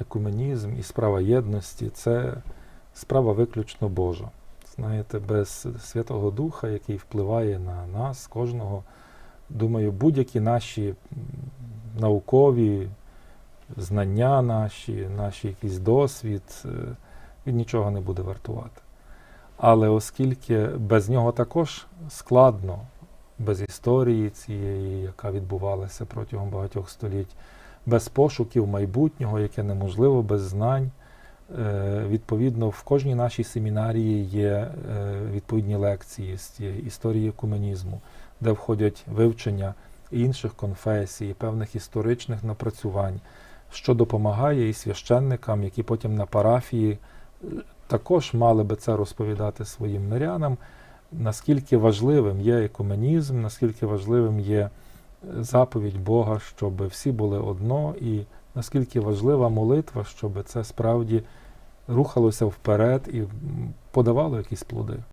екуменізм і справа єдності це справа виключно Божа. Знаєте, без Святого Духа, який впливає на нас, кожного, думаю, будь-які наші наукові знання наші, наш якийсь досвід, е, він нічого не буде вартувати. Але оскільки без нього також складно, без історії цієї, яка відбувалася протягом багатьох століть, без пошуків майбутнього, яке неможливо, без знань. Е, Відповідно, в кожній нашій семінарії є е, відповідні лекції з історії екуменізму, де входять вивчення інших конфесій, певних історичних напрацювань, що допомагає і священникам, які потім на парафії е, також мали би це розповідати своїм мирянам, наскільки важливим є екуменізм, наскільки важливим є заповідь Бога, щоб всі були одно, і наскільки важлива молитва, щоб це справді рухалося вперед і подавало якісь плоди.